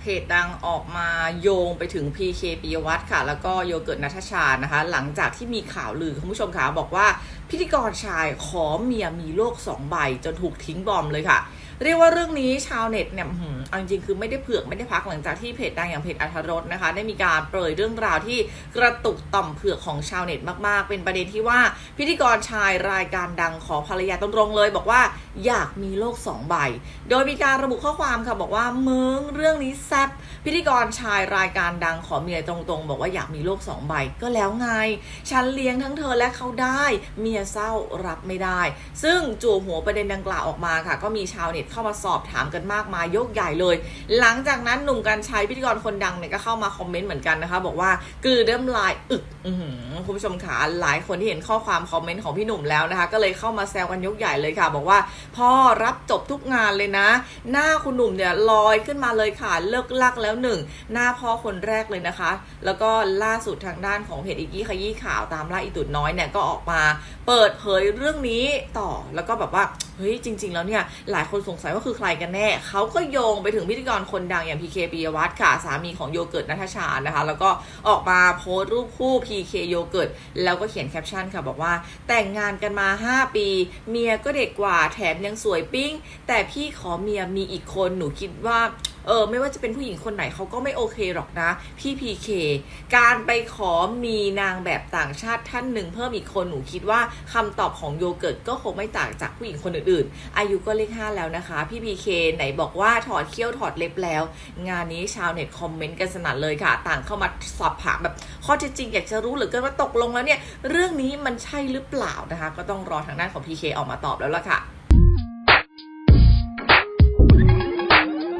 เพจดังออกมาโยงไปถึง PK ปิยวัฒน์ค่ะ แล้วก็โยเกิร์ตนัทชานะคะ หลังจากที่มีข่าวลือคุณผู้ชมคะบอกว่าพิธีกรชายขอเมียมีโลกสองใบ จนถูกทิ้งบอมเลยค่ะ เรียกว่าเรื่องนี้ชาวเน็ตเนี่ยอือหือเอาจริงๆคือไม่ได้เผือกไม่ได้พักหลังจากที่เพจดังอย่างเพจอัธรสนะคะ ได้มีการเปรยเรื่องราวที่กระตุกต่อมเผือกของชาวเน็ตมากๆ เป็นประเด็นที่ว่าพิธีกรชายรายการดังขอภรรยาตรงๆเลย บอกว่าอยากมีโลกสองใบ โดยมีการระบุข้อความค่ะบอกว่ามึงเรื่องนี้แซบพิธีกรชายรายการดังขอเมียตรงๆ บอกว่าอยากมีโลกสองใบก็แล้วไง ฉันเลี้ยงทั้งเธอและเขาได้ เมียเศร้ารับไม่ได้ ซึ่งจู่หัวประเด็นดังกล่าวออกมาค่ะ ก็มีชาวเน็ตเข้ามาสอบถามกันมากมายยกใหญ่เลย หลังจากนั้นหนุ่มกัญชัยพิธีกรคนดังเนี่ยก็เข้ามาคอมเมนต์เหมือนกันนะคะ บอกว่ากือเริ่มลายอึกอคุณผู้ชมขาหลายคนที่เห็นข้อความคอมเมนต์ของพี่หนุ่มแล้วนะคะ ก็เลยเข้ามาแซวกันยกใหญ่เลยค่ะ บอกว่าพ่อรับจบทุกงานเลยนะ หน้าคุณหนุ่มเนี่ยลอยขึ้นมาเลยค่ะเลิกลักแล้วหนึ่งหน้าพ่อคนแรกเลยนะคะ แล้วก็ล่าสุดทางด้านของเพจอีกกี้ขยี้ข่าวตามล่าอีตุดน้อยเนี่ยก็ออกมาเปิดเผยเรื่องนี้ต่อแล้วก็แบบว่าเฮ้ยจริง ๆ แล้วเนี่ยหลายคนสงสัยว่าคือใครกันแน่เขาก็โยงไปถึงพิธีกรคนดังอย่างพีเคปียวัฒน์ค่ะสามีของโยเกิร์ตนัทชานะคะ แล้วก็ออกมาโพสต์รูปคู่พีเคโยเกิร์ตแล้วก็เขียนแคปชั่นค่ะบอกว่า แต่งงานกันมา 5 ปี เมียก็เด็กกว่าแถมยังสวยปิ้ง แต่พี่ขอเมียมีอีกคนหนูคิดว่า เออไม่ว่าจะเป็นผู้หญิงคนไหนเขาก็ไม่โอเคหรอกนะ พี่พีเคการไปขอมีนางแบบต่างชาติท่านหนึ่งเพิ่มอีกคนหนูคิดว่าคำตอบของโยเกิร์ตก็คงไม่ต่างจากผู้หญิงคนอื่นๆ อายุก็เลขห้าแล้วนะคะ พี่พีเคไหนบอกว่าถอดเขี้ยวถอดเล็บแล้ว งานนี้ชาวเน็ตคอมเมนต์กันสนั่นเลยค่ะ ต่างเข้ามาสอบถามแบบข้อเท็จจริงอยากจะรู้เหรือเกินว่าตกลงแล้วเนี่ยเรื่องนี้มันใช่หรือเปล่านะคะ ก็ต้องรอทางด้านของพีเคออกมาตอบแล้วล่ะค่ะ